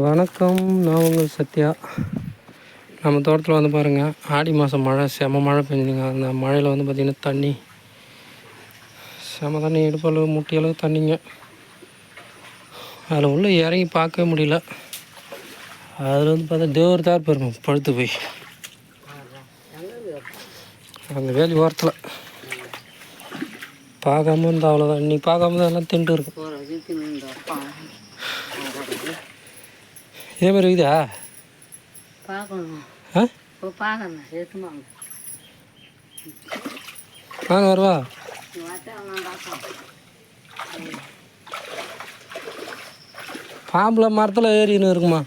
வணக்கம் நான் உங்கள் சத்யா. நம்ம தோட்டத்தில் வந்து பாருங்கள் ஆடி மாதம் மழை செம மழை பெஞ்சுங்க அந்த மழையில் வந்து பார்த்திங்கன்னா தண்ணி செம தண்ணி இடுப்பளவு முட்டியளவு தண்ணிங்க. அதில் உள்ளே இறங்கி பார்க்கவே முடியல. அதில் வந்து பார்த்தா தேவர் தார் பெருமை பழுத்து போய். அந்த வேலி ஓரத்தில். பார்க்காம இருந்தால் அவ்வளோதான் இன்னைக்கு பார்க்காம தான் எல்லாம் திண்டு இருக்கும் ஒரு இதுக்கு இந்த அப்பா இதே மாதிரி இருக்குதா பார்க்கணும் ஆ பார்க்கணும் நான் வருவா பாம்புல மரத்தில் ஏறின்னு இருக்குமா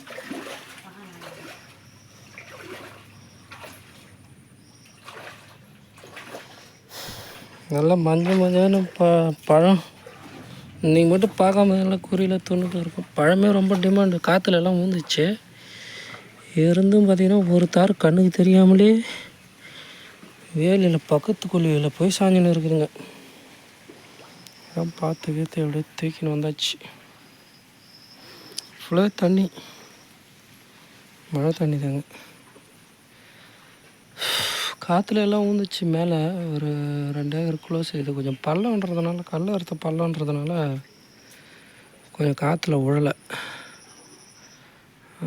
நல்லா மஞ்சள் மஞ்சள்னு ப பழம் நீங்கள் மட்டும் பார்க்காம நல்லா குறியில் தொண்ணுட்டு இருக்கும். பழமே ரொம்ப டிமாண்டு காற்றுல எல்லாம் ஊந்துச்சு இருந்தும் பார்த்தீங்கன்னா ஒரு தார் கண்ணுக்கு தெரியாமலே வேலையில் பக்கத்து கொல்லியில் போய் சாஞ்சின்னு இருக்குதுங்க. அதான் பார்த்து கீத்து அப்படியே தூக்கின்னு வந்தாச்சு. ஃபுல்லாக தண்ணி. மழை தண்ணி தாங்க காற்றுல எல்லாம் ஊந்துச்சு. மேலே ஒரு ரெண்டு ஏக்கர் க்ளோஸ் இது கொஞ்சம் பள்ளம்ன்றதுனால கல் அறுத்த பள்ளம்ன்றதுனால கொஞ்சம் காற்றுல உழலை.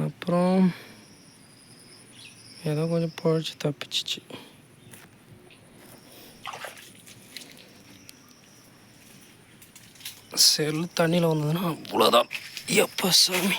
அப்புறம் ஏதோ கொஞ்சம் பொழைச்சி தப்பிச்சிச்சு. செல்லு தண்ணியில் வந்ததுன்னா அவ்வளோதான் எப்போ சாமி.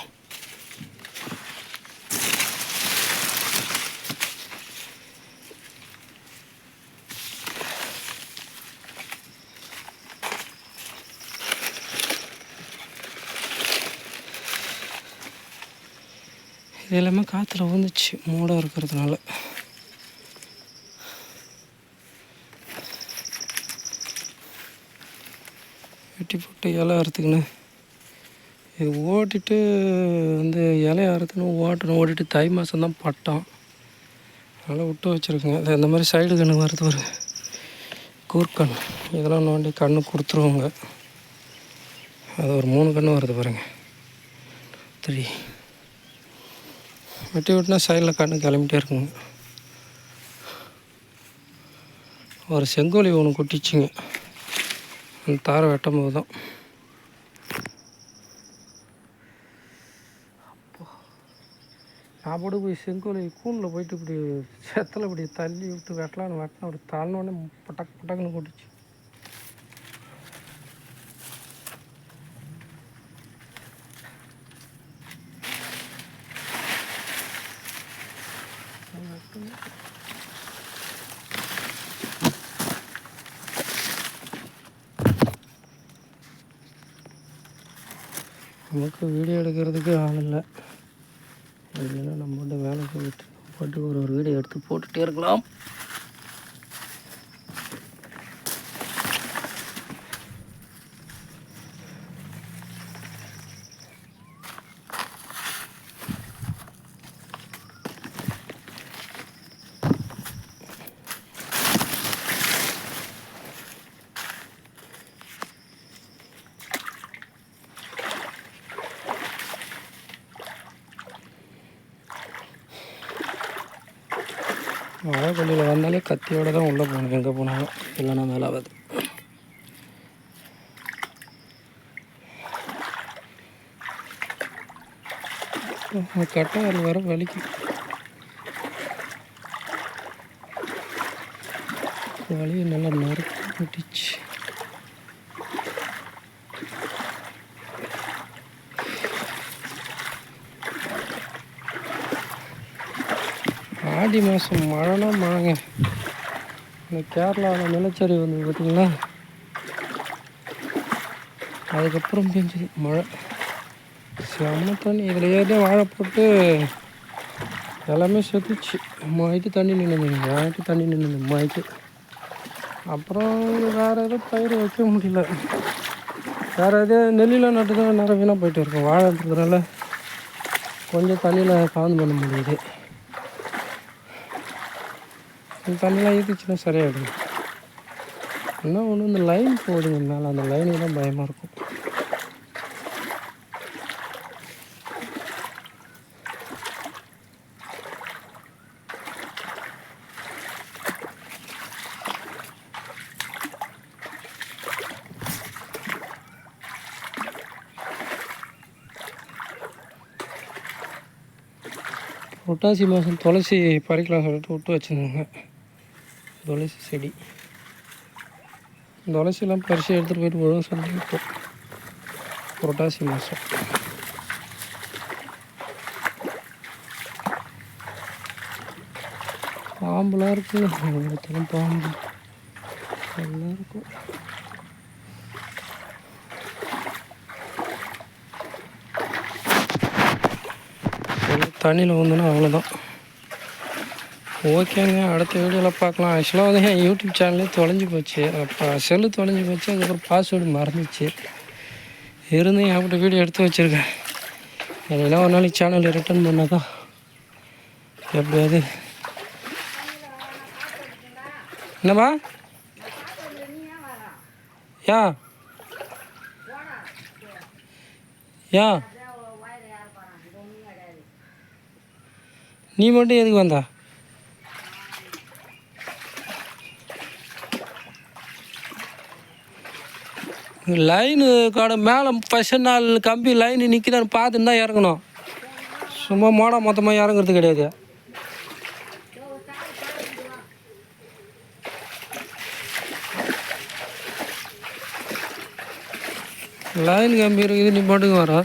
இது எல்லாமே காற்றுல விழுந்துச்சு மூடம் இருக்கிறதுனால. வெட்டி போட்டு இலை அறுத்துக்கினேன். இது ஓட்டிட்டு வந்து இலைய அறுத்துன்னு ஓட்டணும். ஓட்டிட்டு தை மாதம் தான் பட்டம். அதனால் விட்டு வச்சுருக்குங்க அது இந்த மாதிரி சைடு கண்ணு வருது ஒரு கூர்க்கண் இதெல்லாம் நோண்டி கண்ணு கொடுத்துருவோங்க. அது ஒரு மூணு கண்ணு வருது பாருங்கள் த்ரீ. வெட்டி விட்டுனா சைடில் கண்ணு கிளம்பிட்டே இருக்குங்க. ஒரு செங்கோலி ஒன்று கொட்டிச்சுங்க. அந்த தாரை வெட்டும் போது தான் நான் போட்டு போய் செங்கோலி கூண்டில் போயிட்டு இப்படி செத்தில் இப்படி தள்ளி விட்டு வெட்டலான்னு வெட்டினா அப்படி தள்ளினோடனே பட்டக் பட்டக்குன்னு கொட்டிச்சு. நமக்கு வீடியோ எடுக்கிறதுக்கு ஆள் இல்லை. இல்லைன்னா நம்ம வந்து வேலை போயிட்டு போட்டு ஒரு ஒரு வீடியோ எடுத்து போட்டுகிட்டே இருக்கலாம். மழை கொல்லியில் வந்தாலே கத்தியோட தான் உள்ளே போகணும். எங்கே போனாலும் இல்லைன்னா மேலாவது ஆகாது. கட்டை வர வலிக்கும் வலி நல்லா நறுக்கிட்டுச்சு ஆடி மாதம் மழைனா மழைங்க இந்த கேரளாவில் நிலச்சரிவு வந்து பார்த்தீங்களா அதுக்கப்புறம் பெஞ்சது மழை. செம்ம தண்ணி. இதில் ஏதோ வாழை போட்டு எல்லாமே செத்துச்சு. மாய்க்கு தண்ணி நின்றுதுங்க மாய்க்கு தண்ணி நின்றுது மாய்க்கு. அப்புறம் வேறு எதுவும் பயிர் வைக்க முடியல. வேறு எதுவும் நெல்லில் நட்டு தான் நிறைய வீணாக போயிட்டு இருக்கும் வாழைன்றதுனால கொஞ்சம் தண்ணியில் காந்து பண்ண முடியுது. தண்ணியெலாம் ஈத்துச்சுன்னா சரியாயிடும். என்ன ஒன்று இந்த லைன் போடுங்க மேலே அந்த லைனுக்கு தான் பயமாக இருக்கும். புட்டாசி மாதம் துளசி பறிக்கலாம் சொல்லிட்டு விட்டு வச்சுருந்தாங்க. துளசி செடி. துளசிலாம் பரிசு எடுத்துகிட்டு போயிட்டு விழுவ சொல்லி இப்போ புரட்டாசி மாதம் பாம்புலாம் இருக்குது ஒருத்தரும் பாம்பு. எல்லாம் இருக்கும். தண்ணியில் வந்தோன்னா அவ்வளோதான் ஓகேங்க அடுத்த வீடியோவில் பார்க்கலாம். ஆக்சுவலாக வந்து என் யூடியூப் சேனலே தொலைஞ்சு போச்சு. அப்போ செல்லு தொலைஞ்சி போச்சு அதுக்கப்புறம் பாஸ்வேர்டு மறந்துச்சு. இருந்தும் என்கிட்ட வீடியோ எடுத்து வச்சுருக்கேன். என்னெல்லாம் ஒரு நாளைக்கு சேனல் ரிட்டர்ன் பண்ணாதான் எப்படியாவது. என்னம்மா யா? யா? நீ மட்டும் எதுக்கு வந்தா? லைனு கடை மேலே ஃபஸ்ட் நாள் கம்பி லைனு நிற்கிதான்னு பார்த்துன்னு தான் இறங்கணும். சும்மா மோட மொத்தமாக இறங்குறது கிடையாது. லைன் கம்பி இருக்குது நீ பாட்டுக்கு வர.